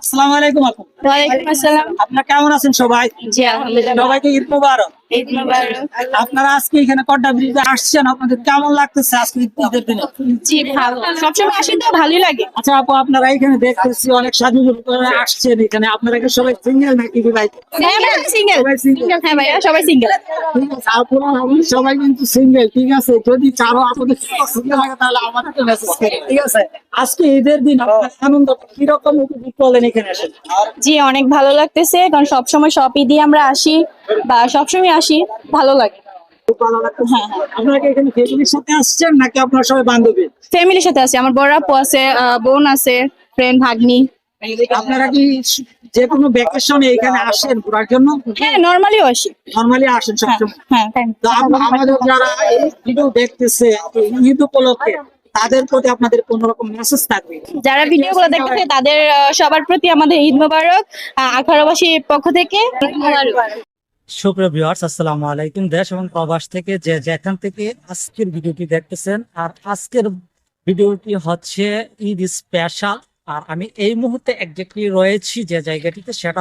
আসসালামু আলাইকুম আপু। ওয়ালাইকুম আসসালাম। আপনারা কেমন আছেন সবাই? জি আলহামদুলিল্লাহ। সবাইকে ঈদ মুবারক। ঈদ মোবারক আপনারা আজকে এখানে কড্ডা ব্রিজে আসছেন আপনাদের কেমন লাগতেছে আজকে ঈদের দিনে? জি ভালো। সবসময় আসি তো ভালোই লাগে। আচ্ছা আপু আপনারা এখানে দেখতেছি অনেক সাজু আসছেন এখানে। আপনারা কি সবাই সিঙ্গেল নাকি ভাই? সিঙ্গেল হ্যাঁ ভাইয়া সবাই সিঙ্গেল ঠিক আছে আপুরা আমি সবাই কিন্তু সিঙ্গেল ঠিক আছে? যদি কারও আপনাদের পছন্দ লাগে তাহলে আমাদেরকে মেসেজ করুন ঠিক আছে? আজকে ঈদের দিন আপনার আনন্দ কীরকম উপভোগ করলেন এখানে জি অনেক ভালো লাগতেছে কারণ সবসময় সব ঈদই আমরা আসি বা সবসময় আসি ভালো লাগে। খুব ভালো লাগতেছে আপনারা কি এখানে ফ্যামিলির সাথে আসছেন নাকি আপনার সবাই বান্ধবী? ফ্যামিলির সাথে আছি আমার বড় আপু আছে বোন আছে ফ্রেন্ড ভাগ্নি। আপনারা কি যে কোনো ভ্যাকেশনে এখানে আসেন ঘোরার জন্য? হ্যাঁ নর্মালিও আসি। নর্মালি আসেন হ্যাঁ সবসময় হ্যাঁ আমাদের যারা এই ভিডিও দেখতেছে ঈদ উপলক্ষে তাদের প্রতি আপনাদের কোন রকম মেসেজ থাকবে? যারা ভিডিও গুলো দেখতেছে তাদের সবার প্রতি আমাদের ঈদ মোবারক আহ, আখাড়াবাসীর পক্ষ থেকে। সেটা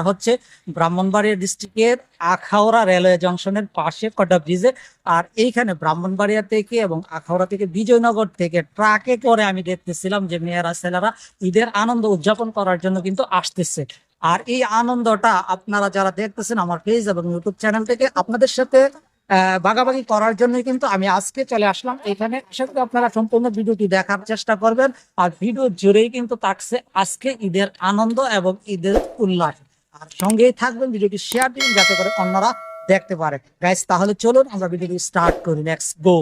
হচ্ছে ব্রাহ্মণবাড়িয়া ডিস্ট্রিক্টের আখাউড়া রেলওয়ে জংশনের পাশে কটা ব্রিজে আর এইখানে ব্রাহ্মণবাড়িয়া থেকে এবং আখাউড়া থেকে বিজয়নগর থেকে ট্রাকে করে আমি দেখতেছিলাম যে মেয়েরা, ছেলেরা ঈদের আনন্দ উদযাপন করার জন্য কিন্তু আসতেছে। আর এই আনন্দটা আপনারা যারা দেখতেছেন আমার পেজ এবং ইউটিউব চ্যানেল থেকে, আপনাদের সাথে ভাগাভাগি করার জন্য কিন্তু আমি আজকে চলে আসলাম। এখানে করি আপনারা সম্পূর্ণ ভিডিওটি দেখার চেষ্টা করবেন। আর ভিডিও জুড়েই কিন্তু থাকছে আজকে ঈদের আনন্দ এবং ঈদের উল্লাস। আর সঙ্গেই থাকবেন, ভিডিওটি শেয়ার দিন যাতে করে অন্যরা দেখতে পারে। গাইস তাহলে চলুন, আমরা ভিডিওটি স্টার্ট করি। নেক্সট গো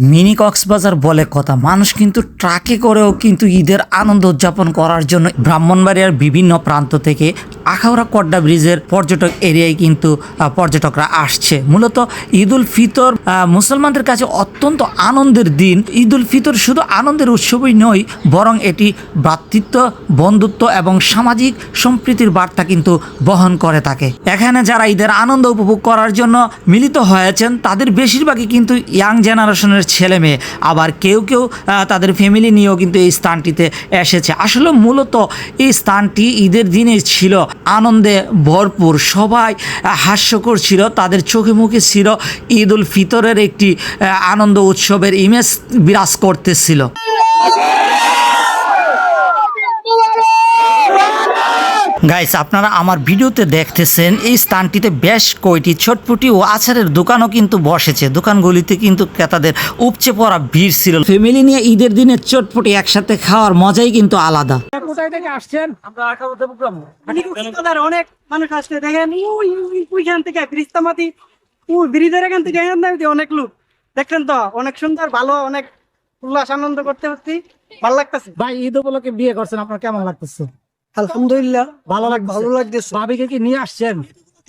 মিনি কক্সবাজার বলে কথা, মানুষ কিন্তু ট্রাকে করেও কিন্তু ঈদের আনন্দ উদযাপন করার জন্য ব্রাহ্মণবাড়িয়ার বিভিন্ন প্রান্ত থেকে আখাউড়া কড্ডা ব্রিজের পর্যটক এরিয়ায় কিন্তু পর্যটকরা আসছে। মূলত ঈদ উল ফিতর মুসলমানদের কাছে অত্যন্ত আনন্দের দিন। ঈদ উল ফিতর শুধু আনন্দের উৎসবই নয়, বরং এটি ভ্রাতৃত্ব, বন্ধুত্ব এবং সামাজিক সম্প্রীতির বার্তা কিন্তু বহন করে থাকে। এখানে যারা ঈদের আনন্দ উপভোগ করার জন্য মিলিত হয়েছেন, তাদের বেশিরভাগই কিন্তু ইয়াং জেনারেশনের ছেলে মেয়ে। আবার কেউ কেউ তাদের ফ্যামিলি নিয়েও কিন্তু এই স্থানটিতে এসেছে। আসলে মূলত এই স্থানটি ঈদের দিনে ছিল। আনন্দে ভরপুর, সবাই হাস্যকর ছিল, তাদের চোখে মুখে ছিল ঈদ উল ফিতরের একটি আনন্দ উৎসবের ইমেজ বিরাজ করতেছিল। গাইস আপনারা আমার ভিডিওতে দেখতেছেন এই স্থানটিতে বেশ কয়টি ছটপুটি ও আচারের দোকানও কিন্তু বসেছে। দোকানগুলিতে কিন্তু ক্রেতাদের উপচে পড়া ভিড় ছিল। ফ্যামিলি নিয়ে ঈদের দিনে চটপটি একসাথে খাওয়ার মজাই কিন্তু আলাদা। কোথায় থেকে আসছেন? আমরা প্রোগ্রাম অনেক মানুষ আসছে। দেখেন ওই ওই- ওইখান থেকে ব্রিজতামাতি ওই ব্রিজের এখান থেকে এখান থেকে অনেক লোক। দেখছেন তো? অনেক সুন্দর ভালো অনেক উল্লাস আনন্দ করতে পারছি। ভালো লাগতেছে? ভাই ঈদ উপলক্ষে বিয়ে করছেন আপনার কেমন লাগতেছে? আলহামদুলিল্লাহ ভালো লাগবে ভালো লাগতেছে। ভাবিকে কি নিয়ে আসছেন?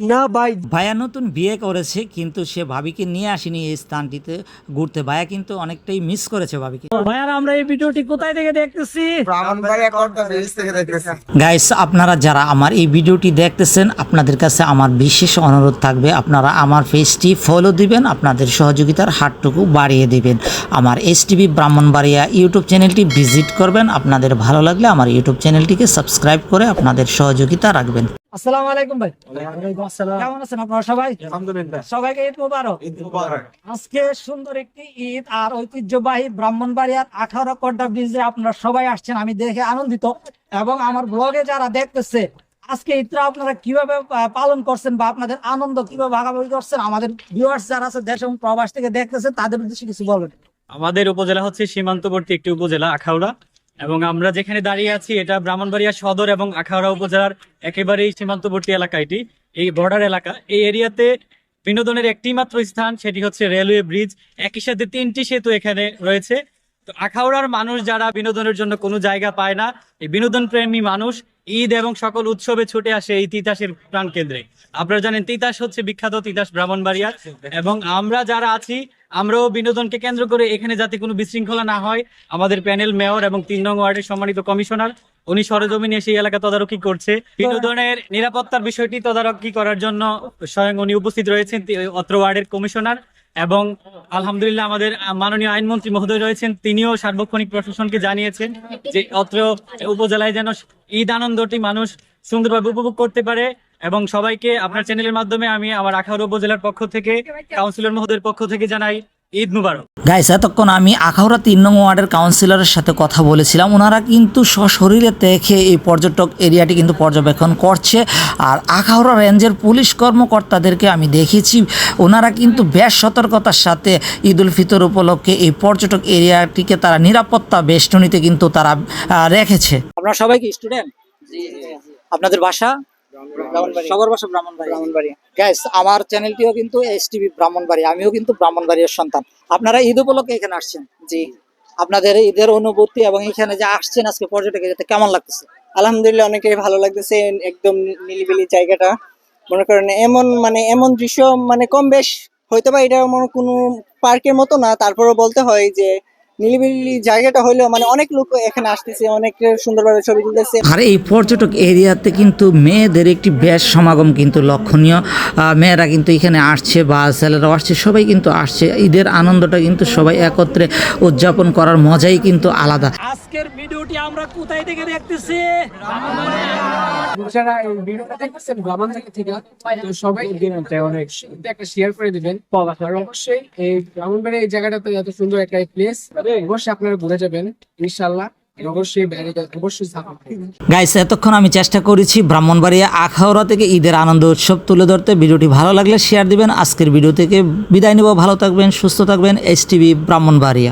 না ভাই। ভাইয়া নতুন বিয়ে করেছে কিন্তু সে ভাবিকে নিয়ে আসেনি এই স্থানটিতে ঘুরতে। ভাইয়া কিন্তু অনেকটাই মিস করেছে ভাবিকে। ভাইয়ার আমরা এই ভিডিওটি কোথায় থেকে দেখতেছি? ব্রাহ্মণবাড়িয়া কর্তা ব্রিজ থেকে দেখতেছি। গাইস আপনারা যারা আমার এই ভিডিওটি দেখতেছেন আপনাদের কাছে আমার বিশেষ অনুরোধ থাকবে আপনারা আমার পেজটি ফলো দিবেন আপনাদের সহযোগিতার হাতটুকু বাড়িয়ে দিবেন। আমার এস টিভি ব্রাহ্মণবাড়িয়া ইউটিউব চ্যানেলটি ভিজিট করবেন আপনাদের ভালো লাগলে আমার ইউটিউব চ্যানেলটিকে সাবস্ক্রাইব করে আপনাদের সহযোগিতা রাখবেন। আসসালামু আলাইকুম ভাই। কেমন আছেন আপনারা সবাই? আলহামদুলিল্লাহ। সবাইকে ঈদ মোবারক। ঈদ মুবারক। আজকে সুন্দর একটি ঈদ আর ঐতিহ্যবাহী ব্রাহ্মণবাড়িয়ার আঠারো কড্ডা ব্রিজে আপনারা সবাই আসছেন আমি দেখে আনন্দিত। এবং আমার ব্লগে যারা দেখতেছে আজকে ঈদটা আপনারা কীভাবে আহ, পালন করছেন বা আপনাদের আনন্দ কীভাবে ভাগাভাগি করছেন আমাদের ভিউয়ার্স যারা আছে দেশ এবং প্রবাস থেকে দেখতেছে তাদের উদ্দেশ্যে কিছু বলবেন। আমাদের উপজেলা হচ্ছে সীমান্তবর্তী একটি উপজেলা আখাউড়া। এবং আমরা যেখানে দাঁড়িয়ে আছি, এটা ব্রাহ্মণবাড়িয়া সদর এবং আখাউড়া উপজেলার একেবারেই সীমান্তবর্তী এলাকা এটি, এই বর্ডার এলাকা। এই এরিয়াতে বিনোদনের একটি মাত্র স্থান, সেটি হচ্ছে রেলওয়ে ব্রিজ একই সাথে তিনটি সেতু এখানে রয়েছে। তো আখাউড়ার মানুষ যারা বিনোদনের জন্য কোনো জায়গা পায় না, এই বিনোদন প্রেমী মানুষ ঈদ এবং সকল উৎসবে ছুটে আসে এই তিতাসের প্রাণ কেন্দ্রে আপনারা জানেন তিতাস হচ্ছে বিখ্যাত তিতাস ব্রাহ্মণবাড়িয়া এবং আমরা যারা আছি আমরাও বিনোদনকে কেন্দ্র করে এখানে যাতে কোনো বিশৃঙ্খলা না হয়, আমাদের প্যানেল মেয়র এবং তিন নং ওয়ার্ডের সম্মানিত কমিশনার, উনি সরেজমিনে সেই এলাকা তদারকি করছে। বিনোদনের নিরাপত্তার বিষয়টি তদারকি করার জন্য স্বয়ং উনি উপস্থিত রয়েছেন অত্র ওয়ার্ডের কমিশনার এবং আলহামদুলিল্লাহ আমাদের মাননীয় আইনমন্ত্রী মহোদয় রয়েছেন, তিনিও সার্বক্ষণিক প্রশাসনকে জানিয়েছেন যে অত্র উপজেলায় যেন ঈদ আনন্দটি মানুষ সুন্দরভাবে উপভোগ করতে পারে। এবং সবাইকে আপনার চ্যানেলের মাধ্যমে আমি আমার আখাউড়া উপজেলার পক্ষ থেকে কাউন্সিলর মহোদয়ের পক্ষ থেকে জানাই ঈদ মুবারক। গাইস এতক্ষণ আমি আখাউড়া তিন নং ওয়ার্ডের কাউন্সিলরের সাথে কথা বলেছিলাম। ওনারা কিন্তু সশরীরে দেখে এই পর্যটক এরিয়াটি কিন্তু পর্যবেক্ষণ করছে। আর আখাউড়া রেঞ্জের পুলিশ কর্মকর্তাদেরকে আমি দেখেছি। ওনারা কিন্তু বেশ সতর্কতার সাথে ঈদ উল ফিতর উপলক্ষে এই পর্যটক এরিয়াটিকে তারা নিরাপত্তা বেষ্টনীতে কিন্তু তারা রেখেছে। আপনারা সবাই কি স্টুডেন্ট আপনাদের বাসা? সবার বাসা ব্রাহ্মণবাড়ি ব্রাহ্মণবাড়ি গ্যাস আমার চ্যানেলটিও কিন্তু এস টিভি ব্রাহ্মণবাড়ি আমিও কিন্তু ব্রাহ্মণবাড়ির সন্তান। আপনারা ঈদ উপলক্ষে এখানে আসছেন? জি। আপনাদের ঈদের অনুভূতি এবং এখানে যে আসছেন আজকে পর্যটক কেমন লাগতেছে? আলহামদুলিল্লাহ অনেকেই ভালো লাগতেছে একদম নিলিবিলি জায়গাটা। মনে করেন এমন মানে এমন দৃশ্য মানে কম বেশ হয়তো বা এটা কোনো পার্কের মতো না তারপরেও বলতে হয় যে নিলিবিলি জায়গাটা হলেও মানে অনেক লোক এখানে আসতেছে অনেক সুন্দরভাবে ছবি তুলতেছে। আর এই পর্যটক এরিয়াতে কিন্তু মেয়েদের একটি বেশ সমাগম কিন্তু লক্ষণীয়। মেয়েরা কিন্তু এখানে আসছে বা ছেলেরাও আসছে সবাই কিন্তু আসছে। ঈদের আনন্দটা কিন্তু সবাই একত্রে উদযাপন করার মজাই কিন্তু আলাদা। আজকের ভিডিওটি আমরা কোথায় থেকে দেখতেছি? ব্রাহ্মণবাড়ি এতক্ষণ আমি চেষ্টা করেছি ব্রাহ্মণবাড়িয়া আখাউড়া থেকে ঈদের আনন্দ উৎসব তুলে ধরতে। ভিডিওটি ভালো লাগলে শেয়ার দিবেন। আজকের ভিডিও থেকে বিদায় নিব। ভালো থাকবেন, সুস্থ থাকবেন। S TV Brahmanbaria.